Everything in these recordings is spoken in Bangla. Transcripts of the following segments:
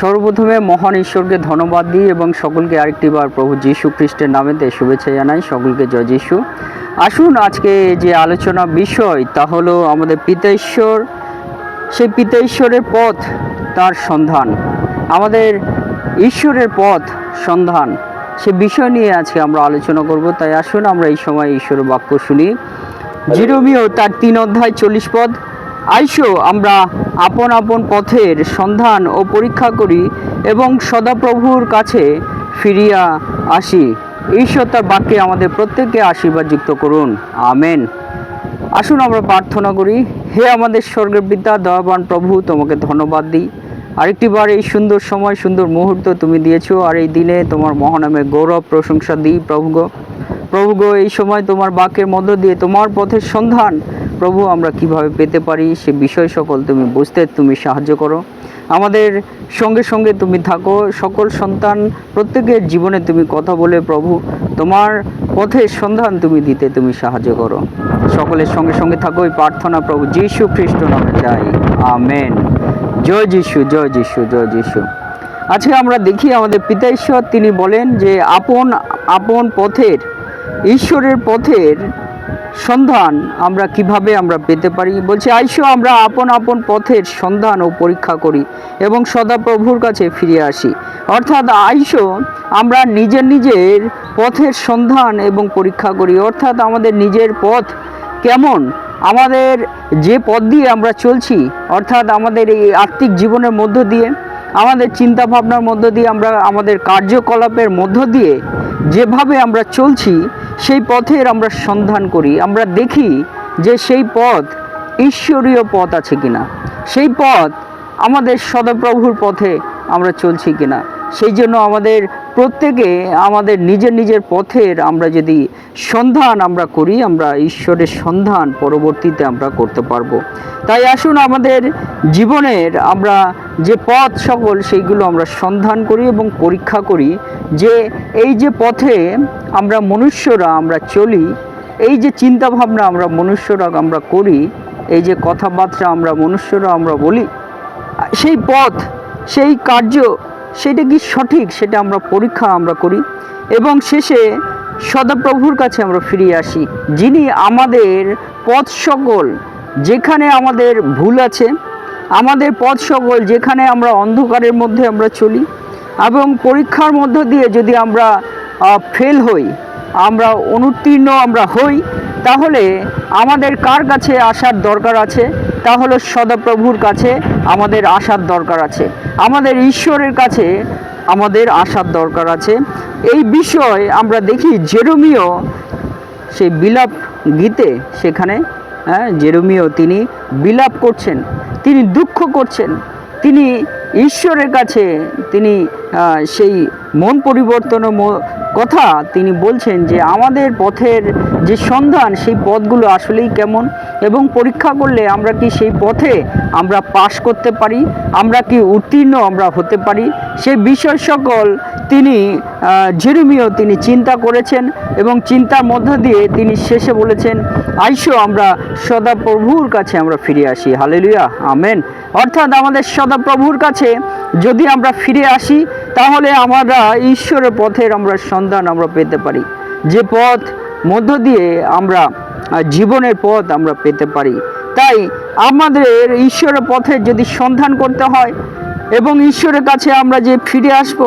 সর্বপ্রথমে মহান ঈশ্বরকে ধন্যবাদ দিই এবং সকলকে আরেকটিবার প্রভু যীশু খ্রিস্টের নামেতে শুভেচ্ছা জানাই। সকলকে জয় যীশু। আসুন আজকে যে আলোচনা বিষয় তা হলো আমাদের পিতা ঈশ্বর সেই পিতা ঈশ্বরের পথ তার সন্ধান। আমাদের ঈশ্বরের পথ সন্ধান। সে বিষয় নিয়ে আজকে আমরা আলোচনা করব। তাই আসুন আমরা এই সময় ঈশ্বরের বাক্য শুনি। জিরোমিও তার তিন অধ্যায় চল্লিশ পদ। আইসো, আমরা আপন আপন পথের সন্ধান ও পরীক্ষা করি এবং সদাপ্রভুর কাছে ফিরিয়া আসি। ঈশ্বর তার বাক্যে আমাদের প্রত্যেককে আশীর্বাদ যুক্ত করুন। আমেন। আসুন আমরা প্রার্থনা করি, হে আমাদের স্বর্গের বিদ্যা দয়াবান প্রভু, তোমাকে ধন্যবাদ দিই। আরেকটিবার এই সুন্দর সময়, সুন্দর মুহূর্ত তুমি দিয়েছ, আর এই দিনে তোমার মহানামে গৌরব, প্রশংসা দিই প্রভু গো প্রভু গো, এই সময় তোমার বাক্যের মধ্য দিয়ে তোমার পথের সন্ধান। প্রভু, আমরা কীভাবে পেতে পারি? সে বিষয় সকল তুমি বুঝতে, তুমি সাহায্য করো। আমাদের সঙ্গে সঙ্গে তুমি থাকো। সকল সন্তান প্রত্যেকের জীবনে তুমি কথা বলে, প্রভু, তোমার পথের সন্ধান তুমি দিতে তুমি সাহায্য করো। সকলের সঙ্গে সঙ্গে থাকো, এই প্রার্থনা প্রভু যীশু খ্রিস্ট নামে চাই। আমেন। জয় যিশু জয় যিশু জয় যিশু। আজকে আমরা দেখি আমাদের পিতা ঈশ্বর, তিনি বলেন যে, আপন আপন পথের ঈশ্বরের পথের সন্ধান আমরা কীভাবে আমরা পেতে পারি? বলছে, আইসো, আমরা আপন আপন পথের সন্ধান ও পরীক্ষা করি এবং সদাপ্রভুর কাছে ফিরে আসি। অর্থাৎ আইসো, আমরা নিজের নিজের পথের সন্ধান এবং পরীক্ষা করি। অর্থাৎ আমাদের নিজের পথ কেমন? আমাদের যে পথ দিয়ে আমরা চলছি, অর্থাৎ আমাদের এই আর্থিক জীবনের মধ্য দিয়ে, আমাদের চিন্তা ভাবনার মধ্য দিয়ে আমরা আমাদের কার্যকলাপের মধ্য দিয়ে যেভাবে আমরা চলছি সেই পথের আমরা সন্ধান করি, আমরা দেখি যে সেই পথ ঈশ্বরীয় পথ আছে কিনা। সেই পথ আমাদের সদাপ্রভুর পথে আমরা চলছি কিনা। সেই জন্য আমাদের প্রত্যেকে আমাদের নিজের নিজের পথের আমরা যদি সন্ধান আমরা করি, আমরা ঈশ্বরের সন্ধান পরবর্তীতে আমরা করতে পারব। তাই আসুন আমাদের জীবনের আমরা যে পথ সকল সেইগুলো আমরা সন্ধান করি এবং পরীক্ষা করি যে এই যে পথে আমরা মনুষ্যরা আমরা চলি, এই যে চিন্তা ভাবনা আমরা মনুষ্যরা আমরা করি, এই যে কথাবার্তা আমরা মনুষ্যরা আমরা বলি, সেই পথ, সেই কার্য, সেটা কি সঠিক? সেটা আমরা পরীক্ষা আমরা করি এবং শেষে সদাপ্রভুর কাছে আমরা ফিরে আসি, যিনি আমাদের পথ সকল যেখানে আমাদের ভুল আছে আমাদের পথ সকল যেখানে আমরা অন্ধকারের মধ্যে আমরা চলি। এবং পরীক্ষার মধ্য দিয়ে যদি আমরা ফেল হই, আমরা অনুত্তীর্ণ আমরা হই, তাহলে আমাদের কার কাছে আসার দরকার আছে? তাহলে সদাপ্রভুর কাছে আমাদের আসার দরকার আছে। আমাদের ঈশ্বরের কাছে আমাদের আসার দরকার আছে। এই বিষয় আমরা দেখি জেরোমিও সেই বিলাপ গীতে সেখানে হ্যাঁ জেরোমিও তিনি বিলাপ করছেন। তিনি দুঃখ করছেন। তিনি ঈশ্বরের কাছে তিনি সেই মন পরিবর্তন ম- কথা তিনি বলছেন যে আমাদের পথের যে সন্ধান, সেই পথগুলো আসলেই কেমন এবং পরীক্ষা করলে আমরা কি সেই পথে আমরা পাশ করতে পারি? আমরা কি উত্তীর্ণ আমরা হতে পারি? সেই বিষয় সকল তিনি জেরেমিও তিনি চিন্তা করেছেন এবং চিন্তার মধ্য দিয়ে তিনি শেষে বলেছেন, আইসো আমরা সদাপ্রভুর কাছে আমরা ফিরে আসি। Hallelujah, amen. অর্থাৎ আমাদের সদাপ্রভুর কাছে যদি আমরা ফিরে আসি তাহলে আমরা ঈশ্বরের পথের আমরা সন্ধান আমরা পেতে পারি। যে পথ মধ্য দিয়ে আমরা জীবনের পথ আমরা পেতে পারি। তাই আমাদের ঈশ্বরের পথের যদি সন্ধান করতে হয় এবং ঈশ্বরের কাছে আমরা যে ফিরে আসব,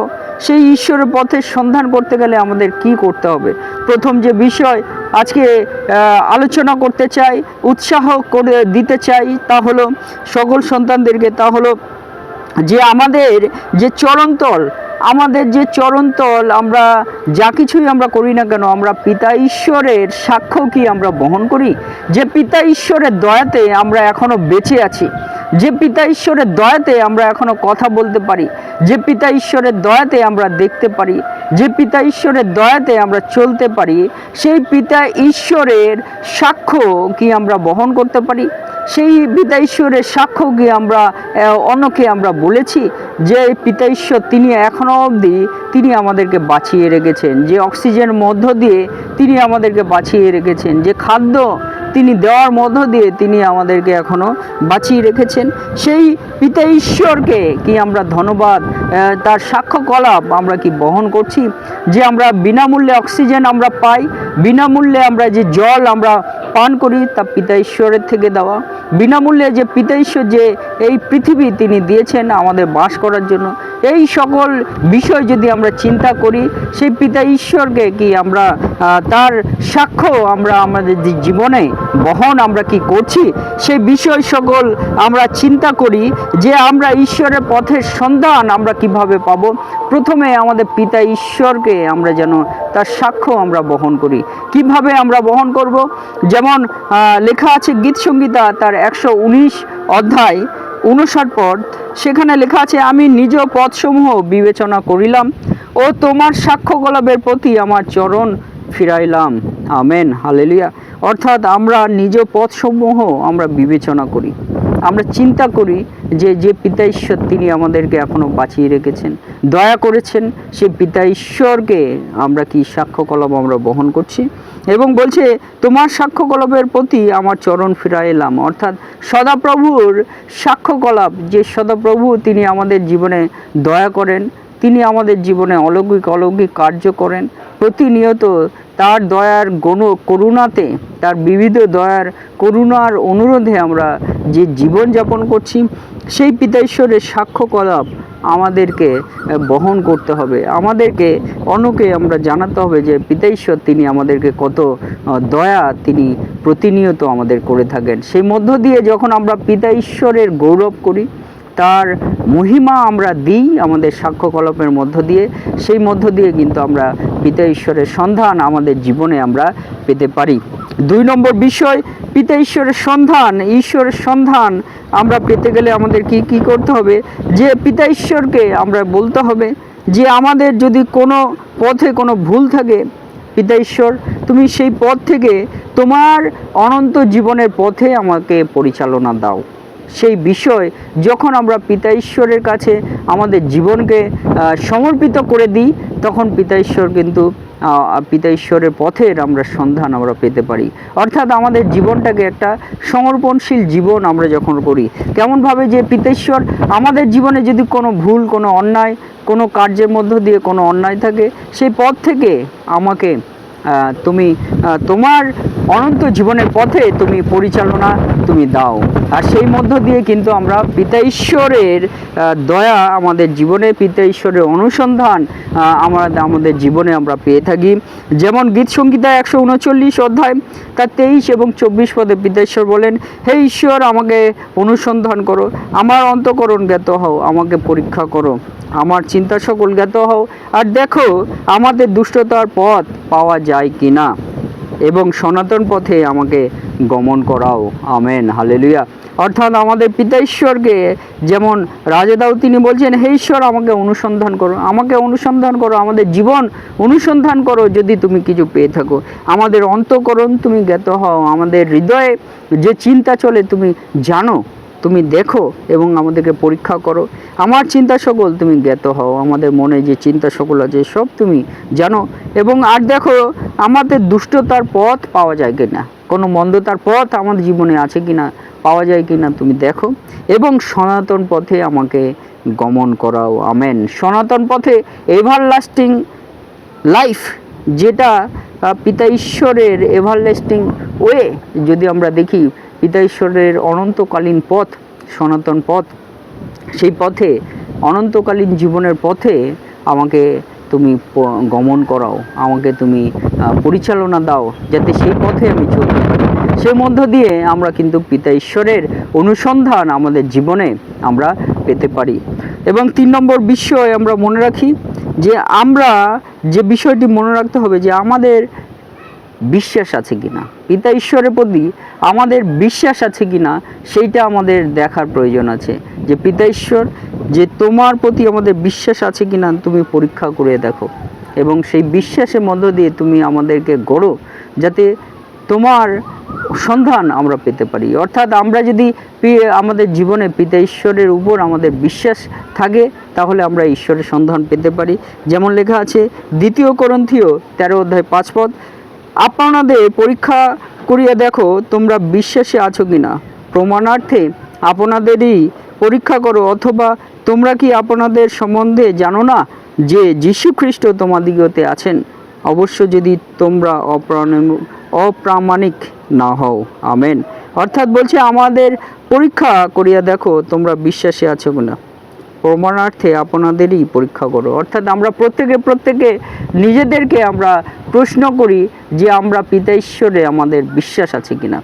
সেই ঈশ্বরের পথের সন্ধান করতে গেলে আমাদের কি করতে হবে? প্রথম যে বিষয় আজকে আলোচনা করতে চাই, উৎসাহ করে দিতে চাই তা হলো সকল সন্তানদেরকে তা হলো যে আমাদের যে চরন্তল আমাদের যে চরন্তল আমরা যা কিছুই আমরা করি না কেন, আমরা পিতা ঈশ্বরের সাক্ষ্য কি আমরা বহন করি? যে পিতা ঈশ্বরের দয়াতে আমরা এখনও বেঁচে আছি। যে পিতা ঈশ্বরের দয়াতে আমরা এখনও কথা বলতে পারি, যে পিতা ঈশ্বরের দয়াতে আমরা দেখতে পারি, যে পিতা ঈশ্বরের দয়াতে আমরা চলতে পারি, সেই পিতা ঈশ্বরের সাক্ষ্য কি আমরা বহন করতে পারি? সেই পিতা ঈশ্বরের সাক্ষ্য কি আমরা অন্যকে আমরা বলেছি? যে পিতা ঈশ্বর তিনি এখনও অবধি তিনি আমাদেরকে বাঁচিয়ে রেখেছেন, যে অক্সিজেন মধ্য দিয়ে তিনি আমাদেরকে বাঁচিয়ে রেখেছেন, যে খাদ্য তিনি দেওয়ার মধ্য দিয়ে তিনি আমাদেরকে এখনও বাঁচিয়ে রেখেছেন। সেই পিতা ঈশ্বরকে কি আমরা ধন্যবাদ তার সাক্ষ্য কলাপ আমরা কি বহন করছি? যে আমরা বিনামূল্যে অক্সিজেন আমরা পাই, বিনামূল্যে আমরা যে জল আমরা পান করি, তা পিতা ঈশ্বরের থেকে দেওয়া। বিনামূল্যে যে পিতা ঈশ্বর যে এই পৃথিবী তিনি দিয়েছেন আমাদের বাস করার জন্য এই সকল বিষয় যদি আমরা চিন্তা করি, সেই পিতা ঈশ্বরকে কি আমরা তার সাক্ষ্য আমরা আমাদের জীবনে বহন আমরা কি করছি, সেই বিষয় সকল আমরা চিন্তা করি যে আমরা ঈশ্বরের পথের সন্ধান আমরা কীভাবে পাব। প্রথমে আমাদের পিতা ঈশ্বরকে আমরা যেন তার সাক্ষ্য আমরা বহন করি। কীভাবে আমরা বহন করব? যেমন লেখা আছে গীত সংগীতা তার একশো উনিশ অধ্যায়। উনষাট পদ। সেখানে লেখা আছে, আমি নিজ পদসমূহ বিবেচনা করিলাম ও তোমার সাক্ষ্য গলাপের প্রতি আমার চরণ ফিরাইলাম। Amen, hallelujah. অর্থাৎ আমরা নিজ পথসমূহ আমরা বিবেচনা করি। আমরা চিন্তা করি যে যে পিতা ঈশ্বর তিনি আমাদেরকে এখনও বাঁচিয়ে রেখেছেন। দয়া করেছেন সেই পিতা ঈশ্বরকে আমরা কি সাক্ষ্য কলম আমরা বহন করছি? এবং বলছে, তোমার সাক্ষ্যকলাপের প্রতি আমার চরণ ফিরাইলাম অর্থাৎ সদাপ্রভুর সাক্ষ্যকলাপ যে সদাপ্রভু তিনি আমাদের জীবনে দয়া করেন, তিনি আমাদের জীবনে অলৌকিক অলৌকিক কার্য করেন, প্রতিনিয়ত তার দয়ার গণ করুণাতে, তার বিবিধ দয়ার করুণার অনুরোধে আমরা যে জীবনযাপন করছি, সেই পিতা ঈশ্বরের সাক্ষ্য কলাপ আমাদেরকে বহন করতে হবে। আমাদেরকে, অন্যকে আমরা জানাতে হবে যে পিতা ঈশ্বর তিনি আমাদেরকে কত দয়া, তিনি প্রতিনিয়ত আমাদের করে থাকেন। সেই মধ্য দিয়ে যখন আমরা পিতা ঈশ্বরের গৌরব করি তার মহিমা আমরা দিই আমাদের সাক্ষ্যকল্পের মধ্য দিয়ে। সেই মধ্য দিয়ে কিন্তু আমরা পিতা ঈশ্বরের সন্ধান আমাদের জীবনে আমরা পেতে পারি। দুই নম্বর বিষয়, পিতা ঈশ্বরের সন্ধান ঈশ্বরের সন্ধান আমরা পেতে গেলে আমাদের কি কি করতে হবে? যে পিতা ঈশ্বরকে আমরা বলতে হবে যে আমাদের যদি কোনো পথে কোনো ভুল থাকে, পিতা ঈশ্বর, তুমি সেই পথ থেকে তোমার অনন্ত জীবনের পথে আমাকে পরিচালনা দাও। সেই বিষয় যখন আমরা পিতা ঈশ্বরের কাছে আমাদের জীবনকে সমর্পিত করে দিই, তখন পিতা ঈশ্বর কিন্তু পিতা ঈশ্বরের পথের আমরা সন্ধান আমরা পেতে পারি। অর্থাৎ আমাদের জীবনটাকে একটা সমর্পণশীল জীবন আমরা যখন করি, কেমনভাবে যে পিতা ঈশ্বর আমাদের জীবনে যদি কোনো ভুল, কোনো অন্যায়, কোনো কার্যের মধ্য দিয়ে কোনো অন্যায় থাকে, সেই পথ থেকে আমাকে তুমি তোমার অনন্ত জীবনের পথে তুমি পরিচালনা তুমি দাও। আর সেই মধ্য দিয়ে কিন্তু আমরা পিতা ঈশ্বরের দয়া আমাদের জীবনে, পিতা ঈশ্বরের অনুসন্ধান আমরা আমাদের জীবনে আমরা পেয়ে থাকি। যেমন গীত সংগীতা একশো উনচল্লিশ অধ্যায় তার তেইশ এবং চব্বিশ পদে পিতা ঈশ্বর বলেন, হে ঈশ্বর, আমাকে অনুসন্ধান করো। আমার অন্তকরণ জ্ঞাত হও, আমাকে পরীক্ষা করো। আমার চিন্তা সকল জ্ঞাত হও। আর দেখো, আমাদের দুষ্টতার পথ পাওয়া যায়। কি না এবং সনাতন পথে আমাকে গমন করাও। Amen, hallelujah. অর্থাৎ আমাদের পিতা ঈশ্বরকে যেমন রাজেদাও তিনি বলছেন, হে ঈশ্বর, আমাকে অনুসন্ধান করো, আমাকে অনুসন্ধান করো, আমাদের জীবন অনুসন্ধান করো যদি তুমি কিছু পেয়ে থাকো। আমাদের অন্তকরণ তুমি জ্ঞাত হও, আমাদের হৃদয়ে যে চিন্তা চলে তুমি জানো। তুমি দেখো এবং আমাদেরকে পরীক্ষা করো। আমার চিন্তা সকল তুমি জ্ঞাত হও। আমাদের মনে যে চিন্তা সকল আছে, সব তুমি জানো। এবং আর দেখো, আমাদের দুষ্টতার পথ পাওয়া যায় কিনা? কোনো মন্দতার পথ আমাদের জীবনে আছে কিনা? পাওয়া যায় কিনা তুমি দেখো। এবং সনাতন পথে আমাকে গমন করাও। আমেন। সনাতন পথে এভার লাস্টিং লাইফ যেটা পিতা ঈশ্বরের এভারলাস্টিং ওয়ে যদি আমরা দেখি ঈশ্বরের অনন্তকালীন পথ, সনাতন পথ, সেই পথে, অনন্তকালীন জীবনের পথে আমাকে তুমি গমন করাও, আমাকে তুমি পরিচালনা দাও, যাতে সেই পথে আমি চলতে পারি। সেই মধ্য দিয়ে আমরা কিন্তু পিতা ঈশ্বরের অনুসন্ধান আমাদের জীবনে আমরা পেতে পারি। এবং তিন নম্বর বিষয় আমরা মনে রাখি যে আমরা যে বিষয়টি মনে রাখতে হবে যে আমাদের বিশ্বাস আছে কিনা? পিতা ঈশ্বরের প্রতি আমাদের বিশ্বাস আছে কিনা, সেইটা আমাদের দেখার প্রয়োজন আছে। যে পিতা ঈশ্বর, যে তোমার প্রতি আমাদের বিশ্বাস আছে কিনা, তুমি পরীক্ষা করে দেখো। এবং সেই বিশ্বাসের মধ্য দিয়ে তুমি আমাদেরকে গড়ো, যাতে তোমার সন্ধান আমরা পেতে পারি। অর্থাৎ আমরা যদি আমাদের জীবনে পিতা ঈশ্বরের উপর আমাদের বিশ্বাস থাকে, তাহলে আমরা ঈশ্বরের সন্ধান পেতে পারি। যেমন লেখা আছে, দ্বিতীয় করন্থীয় তেরো অধ্যায় পাঁচ পদ আপনাদের পরীক্ষা করিয়া দেখো তোমরা বিশ্বাসে আছো কিনা। প্রমাণার্থে আপনাদেরই পরীক্ষা করো, অথবা তোমরা কি আপনাদের সম্বন্ধে জানো না যে যীশু খ্রিস্ট তোমাদিগতে আছেন? অবশ্য যদি তোমরা অপ্রামাণিক না হও, আমেন। অর্থাৎ বলছে, আমাদের পরীক্ষা করিয়া দেখো তোমরা বিশ্বাসে আছো কিনা। প্রমাণার্থে আপনাদেরই পরীক্ষা করো। অর্থাৎ আমরা প্রত্যেকে প্রত্যেকে নিজেদেরকে আমরা প্রশ্ন করি যে আমরা পিতা ঈশ্বরে আমাদের বিশ্বাস আছে কিনা।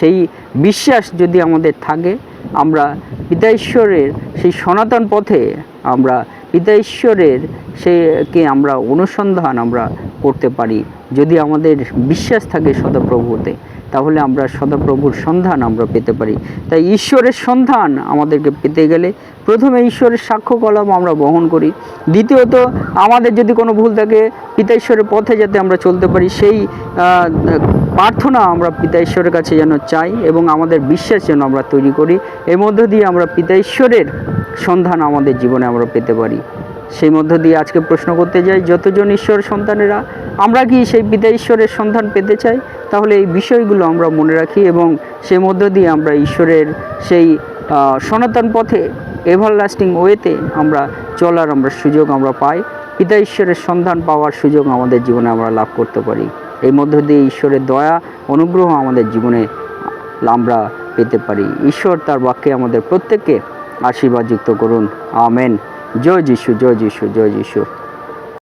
সেই বিশ্বাস যদি আমাদের থাকে, আমরা পিতা ঈশ্বরের সেই সনাতন পথে আমরা পিতা ঈশ্বরের সেকে আমরা অনুসন্ধান আমরা করতে পারি। যদি আমাদের বিশ্বাস থাকে সদাপ্রভুতে। তাহলে আমরা সদাপ্রভুর সন্ধান আমরা পেতে পারি। তাই ঈশ্বরের সন্ধান আমাদেরকে পেতে গেলে প্রথমে ঈশ্বরের সাক্ষ্য কলম আমরা বহন করি। দ্বিতীয়ত, আমাদের যদি কোনো ভুল থাকে, পিতা ঈশ্বরের পথে যাতে আমরা চলতে পারি, সেই প্রার্থনা আমরা পিতা ঈশ্বরের কাছে যেন চাই এবং আমাদের বিশ্বাস যেন আমরা তৈরি করি। এর মধ্য দিয়ে আমরা পিতা ঈশ্বরের সন্ধান আমাদের জীবনে আমরা পেতে পারি। সেই মধ্য দিয়ে আজকে প্রশ্ন করতে যাই, যতজন ঈশ্বর সন্তানেরা, আমরা কি সেই পিতা ঈশ্বরের সন্ধান পেতে চাই? তাহলে এই বিষয়গুলো আমরা মনে রাখি এবং সেই মধ্য দিয়ে আমরা ঈশ্বরের সেই সনাতন পথে এভার লাস্টিং ওয়েতে আমরা চলার আমরা সুযোগ আমরা পাই। পিতা ঈশ্বরের সন্ধান পাওয়ার সুযোগ আমাদের জীবনে আমরা লাভ করতে পারি। এই মধ্য দিয়ে ঈশ্বরের দয়া, অনুগ্রহ আমাদের জীবনে আমরা পেতে পারি। ঈশ্বর তার বাক্যে আমাদের প্রত্যেককে আশীর্বাদ যুক্ত করুন। আমেন। জয় যিশু জয় যিশু জয় যিশু